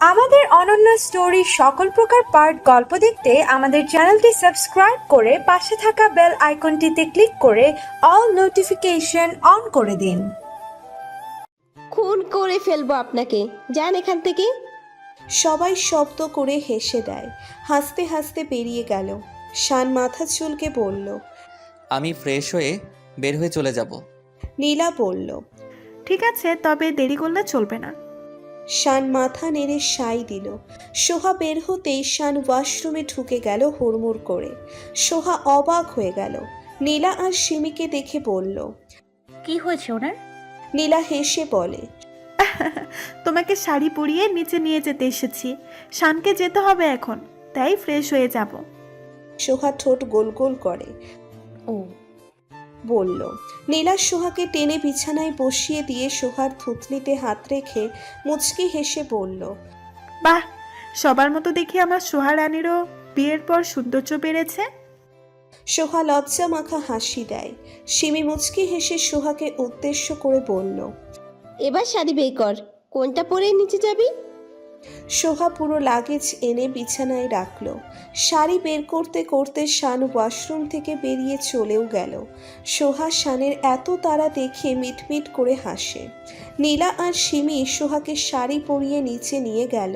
আমাদের অনন্য স্টোরি সকল প্রকার পার্ট গল্প দেখতে আমাদের চ্যানেলটি সাবস্ক্রাইব করে পাশে থাকা বেল আইকনটিতে ক্লিক করে অল নোটিফিকেশন অন করে দিন। খুন করে ফেলব আপনাকে। যান এখান থেকে। সবাই শব্দ করে হেসে দেয়। হাসতে হাসতে বেরিয়ে গেল। শান মাথা চুলকে বলল আমি ফ্রেশ হয়ে বের হয়ে চলে যাব। নীলা বলল ঠিক আছে তবে দেরি করলে চলবে না। শান মাথা নেড়ে সাই দিল। সোহা বের হতেই শান ওয়াশরুমে ঢুকে গেল হুড়মুড় করে। সোহা অবাক হয়ে গেল। নীলা আর সিমিকে দেখে বলল কি হয়েছে ওনার? নীলা হেসে বলে তোমাকে শাড়ি পরিয়ে নিচে নিয়ে যেতে এসেছি। শানকে যেতে হবে এখন তাই ফ্রেশ হয়ে যাব। সোহা ঠোঁট গোল গোল করে। ও বলল নীলা সোহাকে টেনে বিছানায় বসিয়ে দিয়ে সোহার থুতনিতে হাত রেখে মুচকি হেসে বলল বাহ সবার মতো দেখি আমার সোহা রানীরও বিয়ের পর সৌন্দর্য বেড়েছে। সোহা লজ্জা মাখা হাসি দেয়। সিমি মুচকি হেসে সোহাকে উদ্দেশ্য করে বলল এবার শাড়ি বের কর কোনটা পরে নিচে যাবি? সোহা পুরো লাগেজ এনে বিছানায় রাখল। শাড়ি বের করতে করতে শান ওয়াশরুম থেকে বেরিয়ে চলেও গেল। সোহা শানের এত তারা দেখে মিটমিট করে হাসে। নীলা আর সিমি সোহাকে শাড়ি পরিয়ে নিচে নিয়ে গেল।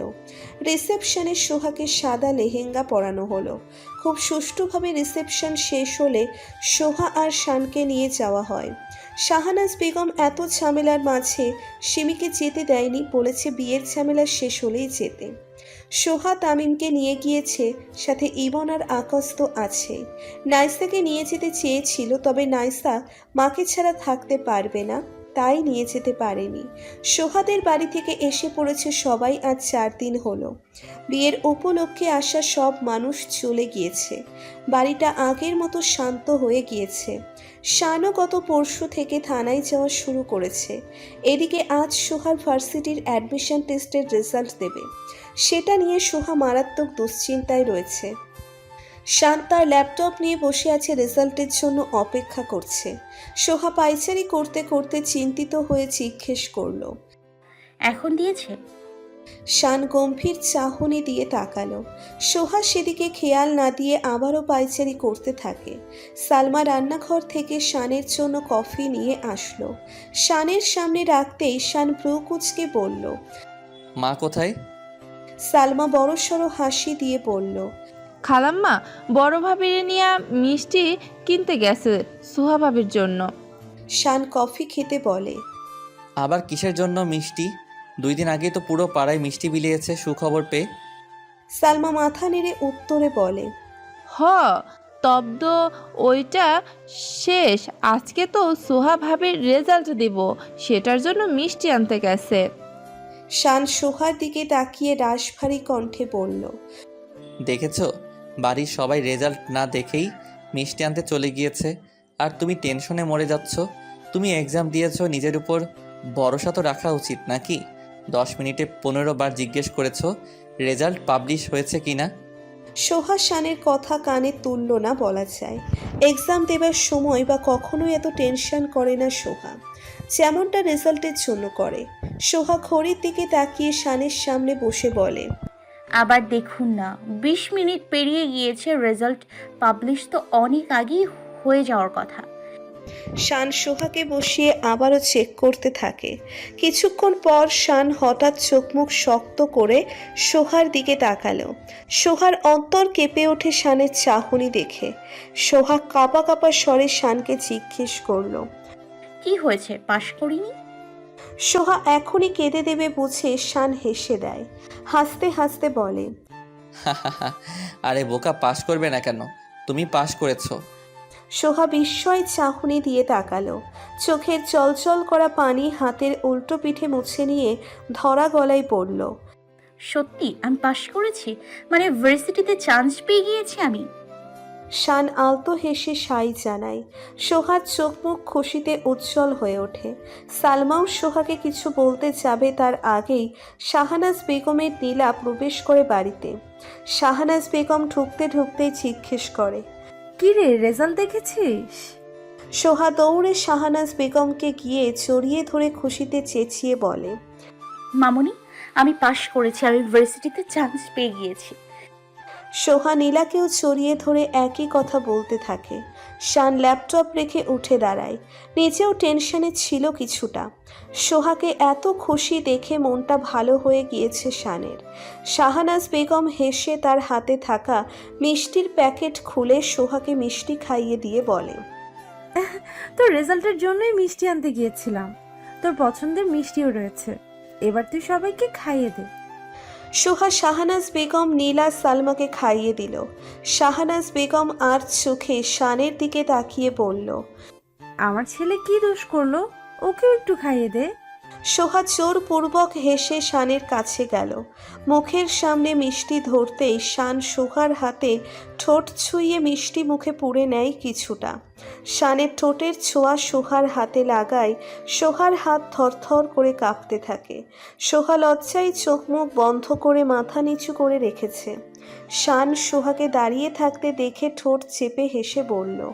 রিসেপশনে সোহাকে সাদা লেহেঙ্গা পরানো হলো। খুব সুষ্ঠুভাবে রিসেপশন শেষ হলে সোহা আর শানকে নিয়ে যাওয়া হয়। শাহানাজ বেগম এত ঝামেলার মাঝে সিমিকে যেতে দেয়নি বলেছে বিয়ের ঝামেলা শেষ হলেই যেতে। সোহা তামিমকে নিয়ে গিয়েছে, সাথে ইবন আর আকাশ তো আছে। নাইসাকে নিয়ে যেতে চেয়েছিল, তবে নাইসা মাকে ছাড়া থাকতে পারবে না। তাই নিয়ে যেতে পারেনি। সোহাদের বাড়ি থেকে এসে পড়েছে সবাই আজ চার দিন হলো। বিয়ের উপলক্ষে আসা সব মানুষ চলে গিয়েছে। বাড়িটা আগের মতো শান্ত হয়ে গিয়েছে। শানও গত পরশু থেকে থানায় যাওয়া শুরু করেছে। এদিকে আজ সোহার ভার্সিটির অ্যাডমিশন টেস্টের রেজাল্ট দেবে। সেটা নিয়ে সোহা মারাত্মক দুশ্চিন্তায় রয়েছে। শান তার ল্যাপটপ নিয়ে বসে আছে রেজাল্টের জন্য অপেক্ষা করছে। সোহা পাইচারি করতে করতে চিন্তিত হয়ে জিজ্ঞেস করল। এখন দিয়েছে? শান গম্ভীর চাহনি দিয়ে তাকালো। সোহা সেদিকে খেয়াল না দিয়ে আবারও পাইচারি করতে থাকে। সালমা রান্নাঘর থেকে শানের জন্য কফি নিয়ে আসলো। শানের সামনে রাখতেই শান ভ্রু কুচকে বলল মা কোথায়? সালমা বড়সড় হাসি দিয়ে বলল খালাম্মা বড় ভাবির নিয়া মিষ্টি কিনতে গেছে সুহা ভাবির জন্য। শান কফি খেতে বলে আবার কিসের জন্য মিষ্টি? দুই দিন আগে তো পুরো পাড়ায় মিষ্টি বিলিয়েছে সুখবর পেয়ে। সালমা মাথা নেড়ে উত্তরে বলে হ তব্দ ওইটা শেষ আজকে তো সোহা ভাবির রেজাল্ট দিব সেটার জন্য মিষ্টি আনতে গেছে। শান সোহার দিকে তাকিয়ে রাশভারী কণ্ঠে বলল দেখেছ? বাড়ির সবাই রেজাল্ট না দেখেই মিষ্টি আনতে চলে গিয়েছে। আর তুমি টেনশনে মরে যাচ্ছ। তুমি এক্সাম দিয়েছ, নিজের উপর ভরসা তো রাখা উচিত, নাকি? দশ মিনিটে পনেরো বার জিজ্ঞেস করেছ, রেজাল্ট পাবলিশ হয়েছে কি না সোহা শানের কথা কানে তুলল না বলা যায়। এক্সাম দেবার সময় বা কখনোই এত টেনশন করে না সোহা। যেমনটা রেজাল্টের জন্য করে। সোহা ঘড়ির দিকে তাকিয়ে শানের সামনে বসে বলে আবার দেখুন না। বিশ মিনিট পেরিয়ে গিয়েছে রেজাল্ট পাবলিশ তো অনেক আগেই হয়ে যাওয়ার কথা। শান সোহাকে বসিয়ে আবারও চেক করতে থাকে। কিছুক্ষণ পর শান হঠাৎ চোখ মুখ শক্ত করে সোহার দিকে তাকালো। সোহার অন্তর কেঁপে ওঠে শানের চাহনি দেখে। সোহা কাপা কাপা স্বরে শানকে জিজ্ঞেস করল কি হয়েছে? পাশ করিনি? সোহা এখনই কেঁদে দেবে বুঝে শান হেসে দেয়। হাসতে হাসতে বলে আরে বোকা পাস করবে না কেন? তুমি পাস করেছ। সোহা বিস্ময় চাহনি দিয়ে তাকালো। চোখের চলচল করা পানি হাতের উল্টো পিঠে মুছে নিয়ে ধরা গলায় পড়ল। সত্যি আমি পাশ করেছি? মানে ভার্সিটিতে চান্স পেয়ে গিয়েছি আমি? শান আলতো হেসে সাই জানায়। সোহার চোখ মুখ খুশিতে উজ্জ্বল হয়ে ওঠে। সালমাও সোহাকে কিছু বলতে যাবে তার আগেই শাহানাজ বেগমের নীলা প্রবেশ করে বাড়িতে। শাহানাজ বেগম ঢুকতে ঢুকতেই জিজ্ঞেস করে, কি রে, রেজাল্ট দেখেছিস? সোহা দৌড়ে শাহানাজ বেগমকে গিয়ে জড়িয়ে ধরে খুশিতে চেঁচিয়ে বলে, মামনি, আমি পাশ করেছি, আমি ইউনিভার্সিটিতে চান্স পেয়ে গিয়েছি। সোহা নীলাকেও জড়িয়ে ধরে একই কথা বলতে থাকে। শান ল্যাপটপ রেখে উঠে দাঁড়ায়। নিজেও টেনশনে ছিল কিছুটা। সোহাকে এত খুশি দেখে মনটা ভালো হয়ে গিয়েছে শানের। শাহানাজ বেগম হেসে তার হাতে থাকা মিষ্টির প্যাকেট খুলে সোহাকে মিষ্টি খাইয়ে দিয়ে বলে তোর রেজাল্টের জন্যই মিষ্টি আনতে গিয়েছিলাম। তোর পছন্দের মিষ্টিও রয়েছে। এবার তুই সবাইকে খাইয়ে দে। সোহা শাহানাজ বেগম নীলা সালমাকে খাইয়ে দিল। শাহানাজ বেগম আর চোখে শানের দিকে তাকিয়ে বলল, আমার ছেলে কি দোষ করল? ওকেও একটু খাইয়ে দে। সোহা জোরপূর্বক হেসে শানের কাছে গেল। মুখের সামনে মিষ্টি ধরতেই শান সোহার হাতে ঠোঁট ছুঁয়ে মিষ্টি মুখে পুড়ে নেয় কিছুটা। শানের ঠোঁটের ছোঁয়া সোহার হাতে লাগায়, সোহার হাত থরথর করে কাঁপতে থাকে। সোহা লজ্জায় চোখ মুখ বন্ধ করে মাথা নিচু করে রেখেছে। শান সোহাকে দাঁড়িয়ে থাকতে দেখে ঠোঁট চেপে হেসে বলল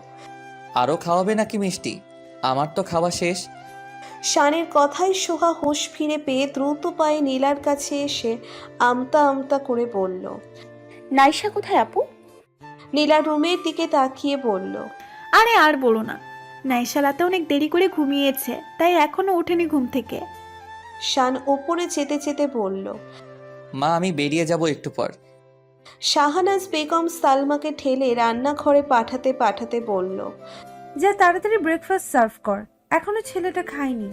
আরও খাওয়াবে নাকি মিষ্টি? আমার তো খাওয়া শেষ শানের কথায় সোহা হুঁশ ফিরে পেয়ে দ্রুত পায়ে নীলার কাছে এসে আমতা আমতা করে বলল নাইশা কোথায় আপু? নীলা রুমের দিকে তাকিয়ে বলল আরে আর বলো না নাইশা রাতে অনেক দেরি করে ঘুমিয়েছে তাই এখনও ওঠেনি ঘুম থেকে। শান ওপরে যেতে যেতে বলল মা আমি বেরিয়ে যাব একটু পর। শাহানাজ বেগম সালমাকে ঠেলে রান্নাঘরে পাঠাতে পাঠাতে বলল যা তাড়াতাড়ি ব্রেকফাস্ট সার্ভ কর। এখনও ছেলেটা খায়নি।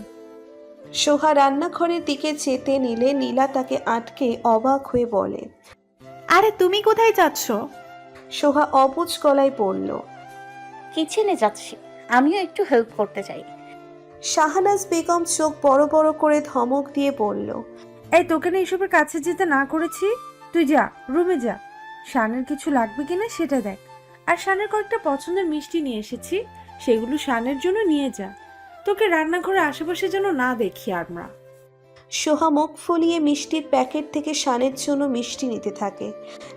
সোহা রান্নাঘরের দিকে যেতে নিলে নীলা তাকে আটকে অবাক হয়ে বলে আরে তুমি কোথায় যাচ্ছ? সোহা অবুজ গলায় বলল কিচেনে যাচ্ছি? আমিও একটু হেল্প করতে চাই। শাহানাজ বেগম চোখ বড় বড় করে ধমক দিয়ে বলল এই তোকে না এসবের কাছে যেতে না করেছি? তুই যা রুমে যা। শানের কিছু লাগবে কিনা সেটা দেখ। আর শানের কয়েকটা পছন্দের মিষ্টি নিয়ে এসেছি সেগুলো শানের জন্য নিয়ে যা। তোকে রান্নাঘরে আশেপাশে যেন না দেখি আমরা। সোহা মুখ ফুলিয়ে মিষ্টির প্যাকেট থেকে শানের জন্য মিষ্টি নিতে থাকে।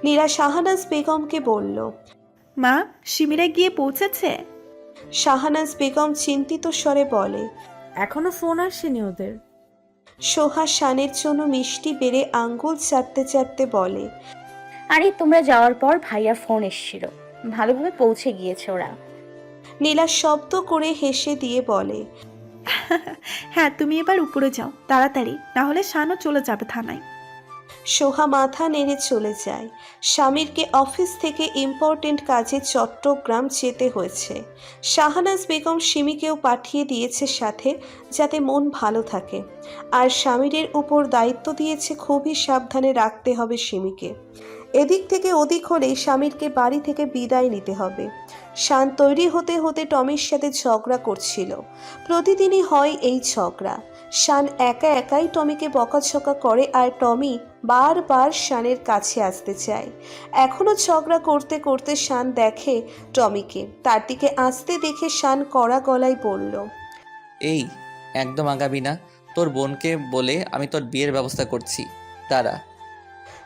নীরা শাহানাজ বেগমকে বলল মা সিমিরা গিয়ে পৌঁছেছে? শাহানাজ বেগম চিন্তিত স্বরে বলে এখনও ফোন আসেনি ওদের। সোহা শানের জন্য মিষ্টি বেড়ে আঙ্গুল চাটতে চাটতে বলে আরে তোমরা যাওয়ার পর ভাইয়া ফোন এসেছিল। ভালোভাবে পৌঁছে গিয়েছে ওরা। নীলা শব্দ করে হেসে দিয়ে বলে হ্যাঁ তুমি এবার উপরে যাও তাড়াতাড়ি না হলে শানও চলে যাবে থানায়। সোহা মাথা নেড়ে চলে যায়। স্বামীরকে অফিস থেকে ইম্পর্টেন্ট কাজে চট্টগ্রাম যেতে হয়েছে। শাহানাজ বেগম সিমিকেও পাঠিয়ে দিয়েছে সাথে যাতে মন ভালো থাকে। আর স্বামীরের উপর দায়িত্ব দিয়েছে খুবই সাবধানে রাখতে হবে সিমিকে। এদিক থেকে ওদিক হলেই স্বামীরকে বাড়ি থেকে বিদায় নিতে হবে। শান তৈরি হতে হতে টমির সাথে ঝগড়া করছিল। প্রতিদিনই হয় এই ঝগড়া। শান একা একাই টমিকে বকাঝকা করে আর টমি বারবার শানের কাছে আসতে চায়। এখনও ঝগড়া করতে করতে শান দেখে টমিকে। তার দিকে আসতে দেখে শান কড়া গলায় বলল, এই, একদম আগাবি না। তোর বোনকে বলে আমি তোর বিয়ের ব্যবস্থা করছি। তারা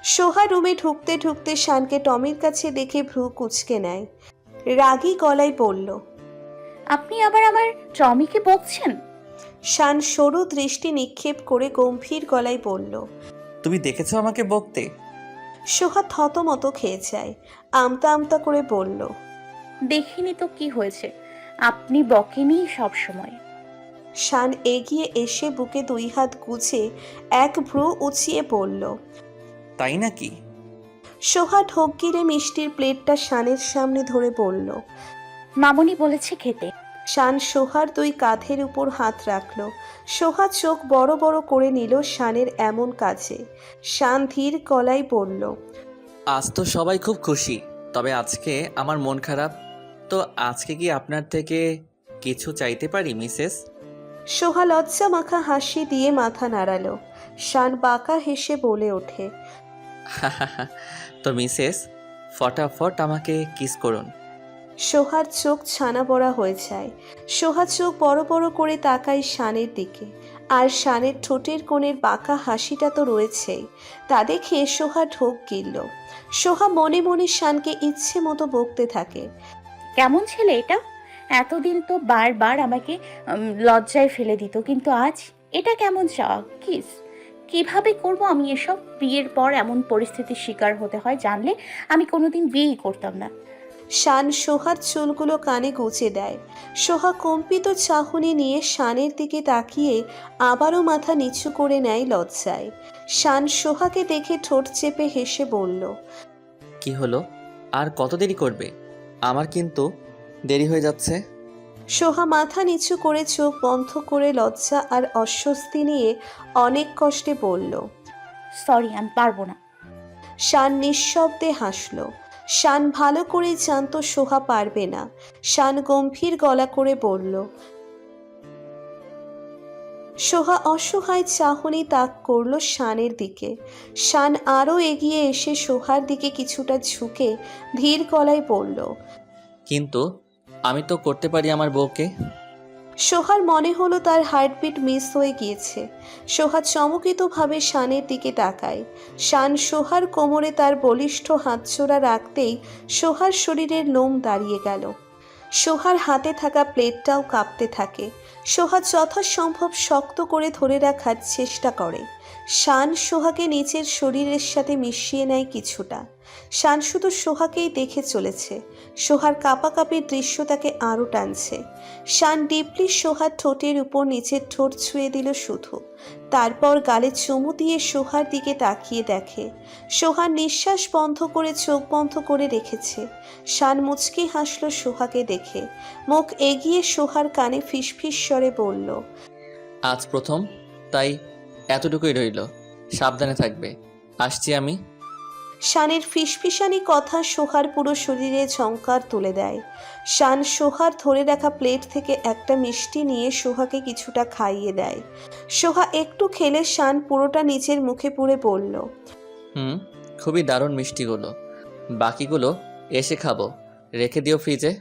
সোহা রুমে ঢুকতে ঢুকতে শানকে টমির কাছে দেখে ভ্রু কুচকে নেয়। রাগী গলায় বলল আপনি আবার আমার টমিকে বকছেন? শান সরু দৃষ্টি নিক্ষেপ করে গম্ভীর গলায় বলল তুমি দেখেছ আমাকে বকতে? সোহা থতমত খেয়ে যায় আমতা আমতা করে বলল দেখিনি তো কি হয়েছে আপনি বকেনি সব সময়। শান এগিয়ে এসে বুকে দুই হাত গুছে এক ভ্রু উঁচিয়ে বলল তাই নাকি? সোহা ঢোক গিরে মিষ্টির প্লেটটা শানের সামনে ধরে বলল মামনি বলেছে খেতে। শান সোহার দুই কাঁধের উপর হাত রাখল। সোহা চোখ বড় বড় করে নিল শানের এমন কাছে। শান ধীর গলায় বলল আজ তো সবাই খুব খুশি তবে আজকে আমার মন খারাপ। তো আজকে কি আপনার থেকে কিছু চাইতে পারি মিসেস? সোহা লজ্জা মাখা হাসি দিয়ে মাথা নাড়ালো। শান বাঁকা হেসে বলে ওঠে তো মিসেস ফটাফট আমাকে কিস করুন। সোহার চোখ ছানা বড়া হয়ে যায়। সোহা চোখ বড় বড় করে তাকায় শানের দিকে। আর শানের ঠোঁটের কোণের বাঁকা হাসিটা তো রয়েছেই। তা দেখে সোহা ঢোক গিলল। সোহা মনে মনে শানকে ইচ্ছে মতো বকতে থাকে। কেমন ছেলে এটা? এতদিন তো বারবার আমাকে উম, লজ্জায় ফেলে দিত কিন্তু আজ এটা কেমন চাওয়া? কিস। কীভাবে করব আমি এসব? বিয়ের পর এমন পরিস্থিতির শিকার হতে হয় জানলে আমি কোনোদিন বিয়েই করতাম না। শান সোহার চুলগুলো কানে গুজে দেয়। সোহা কম্পিত চাহনি নিয়ে শানের দিকে তাকিয়ে আবারও মাথা নিচু করে নেয় লজ্জায়। শান সোহাকে দেখে ঠোঁট চেপে হেসে বলল কি হলো? আর কত দেরি করবে? আমার কিন্তু দেরি হয়ে যাচ্ছে। সোহা মাথা নিচু করে চোখ বন্ধ করে লজ্জা আর অস্বস্তি নিয়ে অনেক কষ্টে বলল সরি আমি পারব না। শান নিঃশব্দে হাসল। শান ভালো করেই জানতো সোহা পারবে না। শান গম্ভীর গলা করে বলল সোহা অসহায় চাহনি তাক করল শানের দিকে। শান আরও এগিয়ে এসে সোহার দিকে কিছুটা ঝুঁকে ধীর গলায় বলল কিন্তু আমি তো করতে পারি আমার বউকে। সোহার মনে হলো তার হার্টবিট মিস হয়ে গিয়েছে। সোহা চমকিতভাবে শানের দিকে তাকায়। শান সোহার কোমরে তার বলিষ্ঠ হাতছোড়া রাখতেই সোহার শরীরের লোম দাঁড়িয়ে গেল। সোহার হাতে থাকা প্লেটটাও কাঁপতে থাকে। সোহা যথাসম্ভব শক্ত করে ধরে রাখার চেষ্টা করে। শান সোহাকে নিচের শরীরের সাথে মিশিয়ে নেয় কিছুটা। শান শুধু সোহাকেই দেখে চলেছে। সোহার কাপাকাপির দৃশ্য তাকে আরও টানছে। শান ডিপলি সোহার ঠোঁটের উপর নিচের ঠোঁট ছুঁয়ে দিল শুধু। তারপর গালে চুমু দিয়ে সোহার দিকে তাকিয়ে দেখে। সোহার নিঃশ্বাস বন্ধ করে চোখ বন্ধ করে রেখেছে। শান মুচকি হাসল সোহাকে দেখে। মুখ এগিয়ে সোহার কানে ফিসফিস স্বরে বলল, আজ প্রথম, তাই এতটুকুই রইল। সাবধানে থাকবে। আসছি আমি। শানের ফিসফিসানি কথা সোহার পুরো শরীরে ঝঙ্কার তুলে দেয়। শান সোহার ধরে রাখা প্লেট থেকে একটা মিষ্টি নিয়ে সোহাকে কিছুটা খাইয়ে দেয়। সোহা একটু খেলে শান পুরোটা নিজের মুখে পুরে বলল হুম খুবই দারুণ মিষ্টিগুলো। বাকিগুলো এসে খাব। রেখে দিও ফ্রিজে।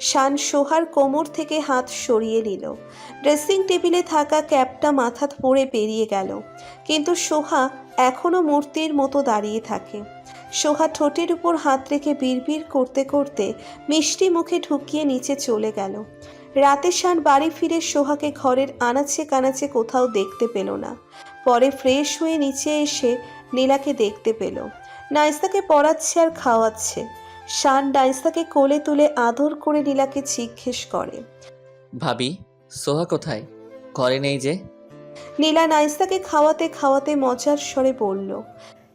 শান সোহার কোমর থেকে হাত সরিয়ে নিল। ড্রেসিং টেবিলে থাকা ক্যাপটা মাথা পড়ে পেরিয়ে গেল। কিন্তু সোহা এখনও মূর্তির মতো দাঁড়িয়ে থাকে। সোহা ঠোঁটের উপর হাত রেখে বিড়বিড় করতে করতে মিষ্টি মুখে ঢুকিয়ে নিচে চলে গেল। রাতে শান বাড়ি ফিরে সোহাকে ঘরের আনাচে কানাচে কোথাও দেখতে পেল না। পরে ফ্রেশ হয়ে নিচে এসে নীলাকে দেখতে পেল। নাইস্তাকে পড়াচ্ছে আর খাওয়াচ্ছে। শান নাইস্তাকে কোলে তুলে আদর করে নীলাকে জিজ্ঞেস করে, ভাবি, সোহা কোথায়? ঘরে নেই যে। নীলা নাইসাকে খাওয়াতে খাওয়াতে মজার স্বরে বলল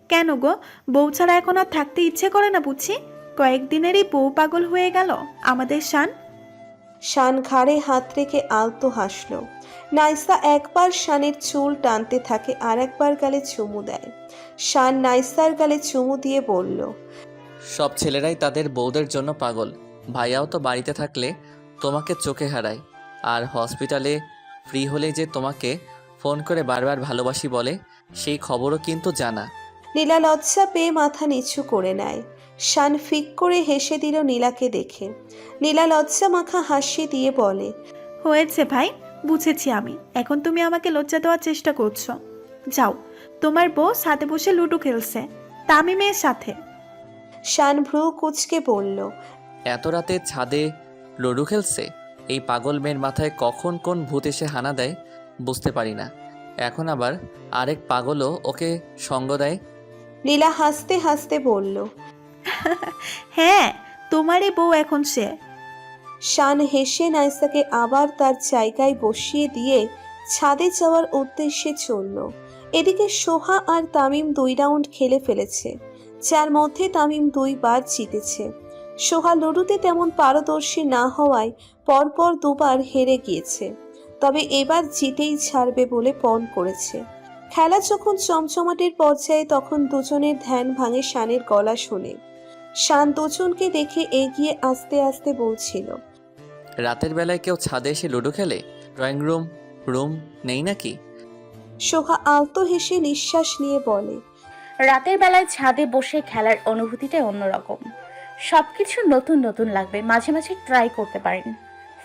কেন গো? বউ ছাড়া এখন আর থাকতে ইচ্ছে করে না বুঝছি কয়েকদিনেরই বউ পাগল হয়ে গেল আমাদের শান? শান ঘাড়ে হাত রেখে আলতো হাসল। নাইসা একবার শানের চুল টানতে থাকে আর একবার গালে চুমু দেয়। শান নাইসার গালে চুমু দিয়ে বলল সব ছেলেরাই তাদের বউদের জন্য পাগল। ভাইয়াও তো বাড়িতে থাকলে তোমাকে চোখে হারায়। আর হসপিটালে ফ্রি হলে যে তোমাকে ফোন করে বারবার ভালোবাসি বলে সেই খবরও কিন্তু জানা। নীলা লজ্জা পেয়ে মাথা নিচু করে নেয়। শান ফিক করে হেসে দিল নীলাকে দেখে। নীলা লজ্জা মাখা হাসি দিয়ে বলে হয়েছে ভাই বুঝেছি আমি। এখন তুমি আমাকে লজ্জা দেওয়ার চেষ্টা করছ। যাও তোমার বউ সাথে বসে লুডো খেলছে। তামিমের সাথে। শান ভ্রু কুচকে বলল এত রাতে ছাদে লুডু খেলছে? এই পাগল মেয়ের মাথায় কখন কোন ভূত এসে হানা দেয়? বুঝতে পারি না। এখন আবার আরেক পাগলও ওকে সঙ্গ দেয়। নীলা হাসতে হাসতে বলল হ্যাঁ তোমারই বউ এখন সে। শান হেসে নাইসাকে আবার তার জায়গায় বসিয়ে দিয়ে ছাদে যাওয়ার উদ্দেশ্যে চলল। এদিকে সোহা আর তামিম দুই রাউন্ড খেলে ফেলেছে যার মধ্যে তামিম দুইবার জিতেছে। সোহা লুডুতে তেমন পারদর্শী না হওয়ায় পরপর দুবার হেরে গিয়েছে। তবে এবার জিতেই ছাড়বে বলে পণ করেছে। খেলা যখন চমচমাটের পর্যায়ে তখন দুজনের ধ্যান ভাঙে শানের গলা শুনে। শান দুজনকে দেখে এগিয়ে আস্তে আস্তে বলছিল রাতের বেলায় কেউ ছাদে এসে লুডো খেলে? Drawing room? রুম নেই নাকি? সোহা আলতো হেসে নিঃশ্বাস নিয়ে বলে রাতের বেলায় ছাদে বসে খেলার অনুভূতিটাই অন্যরকম। সব কিছু নতুন নতুন লাগবে মাঝে মাঝে ট্রাই করতে পারেন।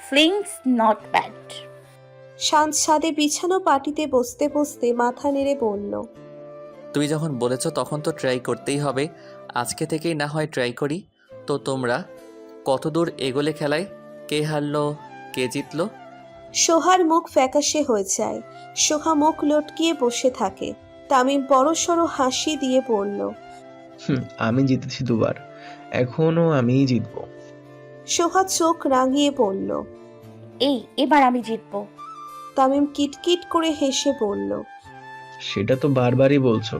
ফ্লিংস নট ব্যাড শান ছাদে বিছানো পাটিতে বসতে বসতে মাথা নেড়ে বলল তুই যখন বলেছ তখন তো ট্রাই করতেই হবে। আজকে থেকেই না হয় ট্রাই করি। তো তোমরা কত দূর এগোলে খেলায়? কে হারলো? কে জিতলো? সোহার মুখ ফ্যাকাশে হয়ে যায়। সোহা মুখ লটকিয়ে বসে থাকে। তামিম বড়সড় হাসি দিয়ে বলল হুম আমি জিতেছি দুবার। এখনও আমিই জিতবো। সোহা চোখ রাঙিয়ে বলল এই এবার আমি জিতবো। তামিম কিটকিট করে হেসে বলল সেটা তো বারবারই বলছো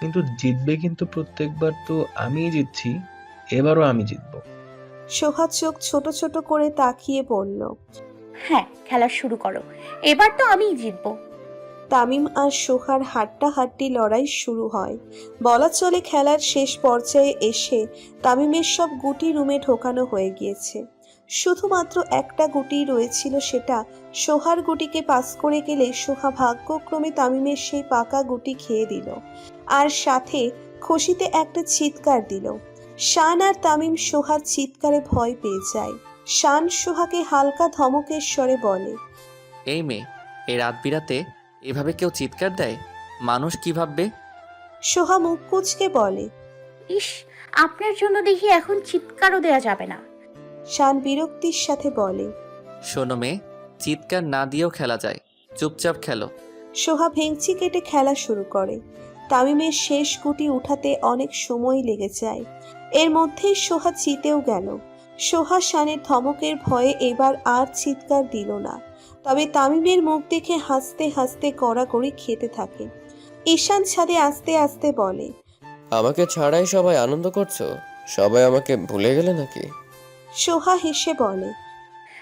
কিন্তু জিতবে কিন্তু প্রত্যেকবার তো আমিই জিতছি এবারও আমি জিতবো। সোহা চোখ ছোট ছোট করে তাকিয়ে বলল হ্যাঁ খেলা শুরু করো এবার তো আমিই জিতবো। তামিম আর সোহার হাড্ডাহাড্ডি লড়াই শুরু হয়। বলা চলে খেলার শেষ পর্যায়ে এসে তামিমের সব গুটি রুমে ঢোকানো হয়ে গিয়েছে। শুধুমাত্র একটা গুটি রয়েছিল সেটা। সোহার গুটিকে পাস করে গেলে সোহা ভাগ্যক্রমে তামিমের সেই পাকা গুটি খেয়ে দিল। আর সাথে খুশিতে একটা চিৎকার দিল। শান আর তামিম সোহার চিৎকারে ভয় পেয়ে যায়। শান সোহাকে হালকা ধমকের স্বরে বলে এই মেয়ে এই রাত বিরাতে এভাবে কেউ চিৎকার দেয়? মানুষ কি ভাববে? সোহা মুখ কুচকে বলে ইস আপনার জন্য দেখি এখন চিৎকারও দেয়া যাবে না। শান বিরক্তির সাথে বলে শোনো মেয়ে চিৎকার না দিয়েও খেলা যায়। চুপচাপ খেলো। সোহা ভেঙচি কেটে খেলা শুরু করে। তামিমের শেষ গুটি উঠাতে অনেক সময় লেগে যায়। এর মধ্যেই সোহা জিতেও গেল। সোহা শানের ধমকের ভয়ে এবার আর চিৎকার দিল না। তবে তামিমের মুখ দেখে হাসতে হাসতে কড়াকড়ি খেতে থাকে। ঈশান ছাদে আস্তে আস্তে বলে আমাকে ছাড়াই সবাই আনন্দ করছ? সবাই আমাকে ভুলে গেলে নাকি? সোহা হেসে বলে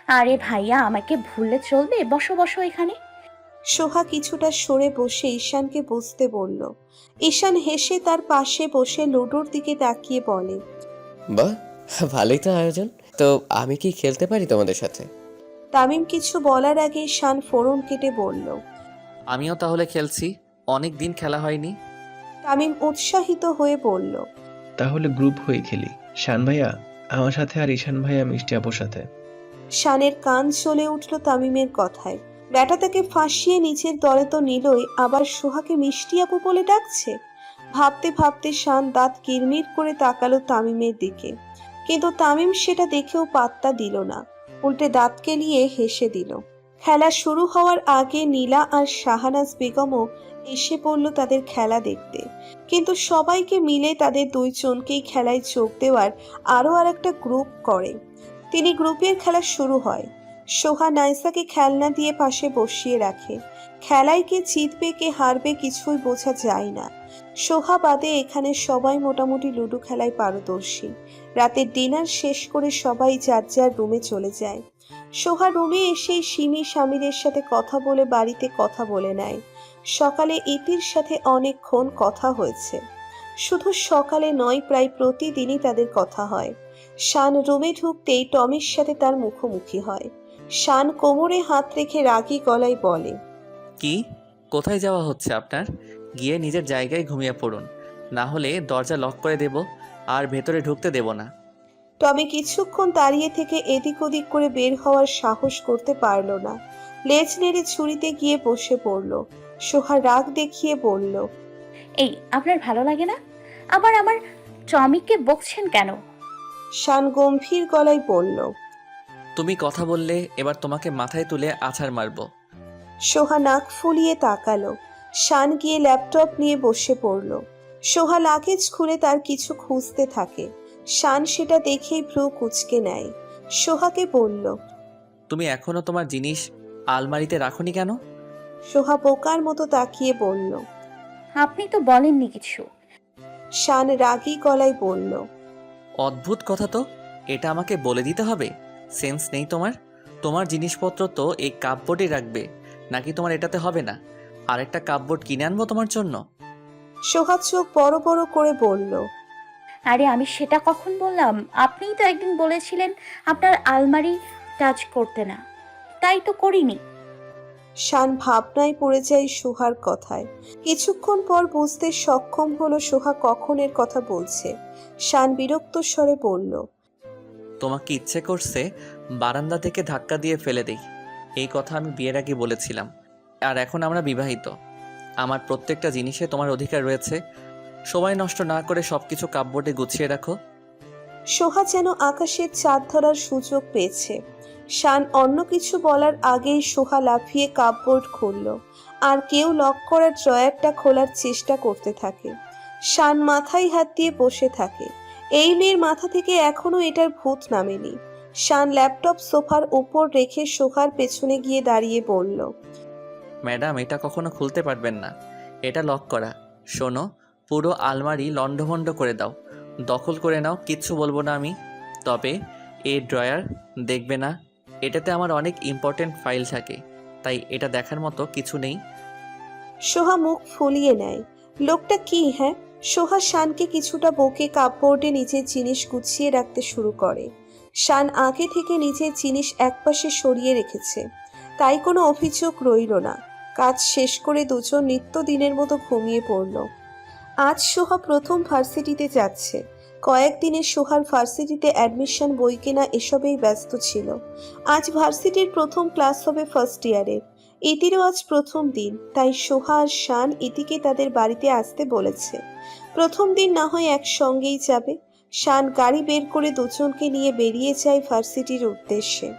আরে ভাইয়া আমাকে ভুললে চলবে? বসো বসো এখানে। সোহা কিছুটা সরে বসে ঈশানকে বসতে বলল। ঈশান হেসে তার পাশে বসে লুডোর দিকে তাকিয়ে বলে বাহ ভালোই তো আয়োজন। তো আমি কি খেলতে পারি তোমাদের সাথে? তামিম কিছু বলার আগে শান ফোড়ন কেটে বলল আমিও তাহলে খেলছি। অনেক দিন খেলা হয়নি। তামিম উৎসাহিত হয়ে বলল তাহলে গ্রুপ হয়ে খেলি। শান ভাইয়া আমার সাথে আর ঈশান ভাইয়া মিষ্টি আপুর সাথে। শানের কান চলে উঠল তামিমের কথায়। ব্যাটা তাকে ফাঁসিয়ে নিচের দলে তো নিলই, আবার সোহাকে মিষ্টি আপু বলে ডাকছে? ভাবতে ভাবতে শান দাঁত কিরমির করে তাকালো তামিমের দিকে। কিন্তু তামিম সেটা দেখেও পাত্তা দিল না। উল্টে দাঁতকে নিয়ে হেসে দিল। খেলা শুরু হওয়ার আগে নীলা আর শাহানাজ বেগমও এসে পড়ল তাদের খেলা দেখতে। কিন্তু সবাইকে মিলে তাদের দুইজনকেই খেলায় যোগ দেওয়ার আরও আর একটা গ্রুপ করে। তিনি গ্রুপের খেলা শুরু হয়। সোহা নাইসাকে খেলনা দিয়ে পাশে বসিয়ে রাখে। খেলায় কে জিতবে, কে হারবে কিছুই বোঝা যায় না। সোহা বাদে এখানে সবাই মোটামুটি লুডো খেলায় পারদর্শী। রাতের ডিনার শেষ করে সবাই যার যার রুমে চলে যায়। সোহা রুমে এসেই সিমি স্বামীদের সাথে কথা বলে বাড়িতে কথা বলে নেয়। সকালে ইতির সাথে অনেকক্ষণ কথা হয়েছে। শুধু সকালে নয়, প্রায় প্রতিদিনই তাদের কথা হয়। শান রুমে ঢুকতেই টমির সাথে তার মুখোমুখি হয়। শান কোমরে হাত রেখে রাগী গলায় বলে, কি? কোথায় যাওয়া হচ্ছে আপনার? গিয়ে নিজের জায়গায় ঘুমিয়ে পড়ুন। না হলে দরজা লক করে দেব, আর ভেতরে ঢুকতে দেব না। টমি কিছুক্ষণ দাঁড়িয়ে থেকে এদিক ওদিক করে বের হওয়ার সাহস করতে পারল না। লেজ নেড়ে ছুরিতে গিয়ে বসে পড়ল। সোহা রাগ দেখিয়ে বলল এই আপনার ভালো লাগে না? আবার আমার টমিককে বকছেন কেন? শান গম্ভীর গলায় বলল তুমি কথা বললে এবার তোমাকে মাথায় তুলে আছাড় মারবো। সোহা নাক ফুলিয়ে তাকালো। শান গিয়ে ল্যাপটপ নিয়ে বসে পড়ল। সোহা লাগেজ খুলে তার কিছু খুঁজতে থাকে। শান সেটা দেখেই ভ্রু কুচকে নেয়। সোহাকে বলল তুমি এখনও তোমার জিনিস আলমারিতে রাখোনি কেন? সোহা বোকার মতো তাকিয়ে বলল আপনি তো বলেননি কিছু। শান রাগী গলায় বলল অদ্ভুত কথা তো এটা আমাকে বলে দিতে হবে। সেন্স নেই তোমার। তোমার জিনিসপত্র তো এই কাপবোর্ডে রাখবে নাকি তোমার এটাতে হবে না? আরেকটা কাপবোর্ড কিনে আনব তোমার জন্য। সোহা চোখ বড় বড় করে বলল আরে আমি সেটা কখন বললাম? আপনিই তো একদিন বলেছিলেন আপনার আলমারি টাচ করতে না। তাই তো করিনি। শান ভাবনায় পড়ে যায় সোহার কথায়। কিছুক্ষণ পর বুঝতে সক্ষম হলো সোহা কখনের কথা বলছে। শান বিরক্ত স্বরে বলল তোমাকে ইচ্ছে করছে বারান্দা থেকে ধাক্কা দিয়ে ফেলে দেই। এই কথা আমি বিয়ের আগে বলেছিলাম। আর এখন আমরা বিবাহিত। আমার প্রত্যেকটা জিনিসে তোমার অধিকার রয়েছে। সময় নষ্ট না করে সবকিছু কাপবোর্ডে গুছিয়ে রাখো। সোহা যেন আকাশের চাঁদ ধরার সুযোগ পেয়েছে। শান অন্য কিছু বলার আগেই সোহা লাফিয়ে কাপবোর্ড খুলল। আর কেউ লক করার ড্রয়ারটা খোলার চেষ্টা করতে থাকে। শান মাথায় হাত দিয়ে বসে থাকে। এই মেয়ের মাথা থেকে এখনও এটার ভূত নামেনি। শান ল্যাপটপ সোফার উপর রেখে সোহার পেছনে গিয়ে দাঁড়িয়ে বলল ম্যাডাম এটা কখনো খুলতে পারবেন না। এটা লক করা। শোনো পুরো আলমারি লণ্ডভণ্ড করে দাও। দখল করে নাও, কিচ্ছু বলব না আমি। তবে এই ড্রয়ার দেখবে না, এটাতে আমার অনেক ইম্পর্টেন্ট ফাইল থাকে, তাই এটা দেখার মতো কিছু নেই। সোহা মুখ ফুলিয়ে নেয়। লোকটা কি হ্যাঁ? সোহা শানকে কিছুটা বকে কাপবোর্ডে নিজের জিনিস গুছিয়ে রাখতে শুরু করে। শান আগে থেকে নিজের জিনিস একপাশে সরিয়ে রেখেছে। তাই কোনো অভিযোগ রইল না। কাজ শেষ করে দুজন নিত্যদিনের মতো ঘুমিয়ে পড়ল। আজ সোহা প্রথম ভার্সিটিতে যাচ্ছে। কয়েকদিনে সোহার ভার্সিটিতে অ্যাডমিশন বই কেনা এসবেই ব্যস্ত ছিল। আজ ভার্সিটির প্রথম ক্লাস হবে ফার্স্ট ইয়ারের ইতিরও আজ প্রথম দিন, তাই সোহা আর শান ইতিকে তাদের বাড়িতে আসতে বলেছে। প্রথম দিন না হয় একসঙ্গেই যাবে। শান গাড়ি বের করে দুজনকে নিয়ে বেরিয়ে যায় ভার্সিটির উদ্দেশ্যে।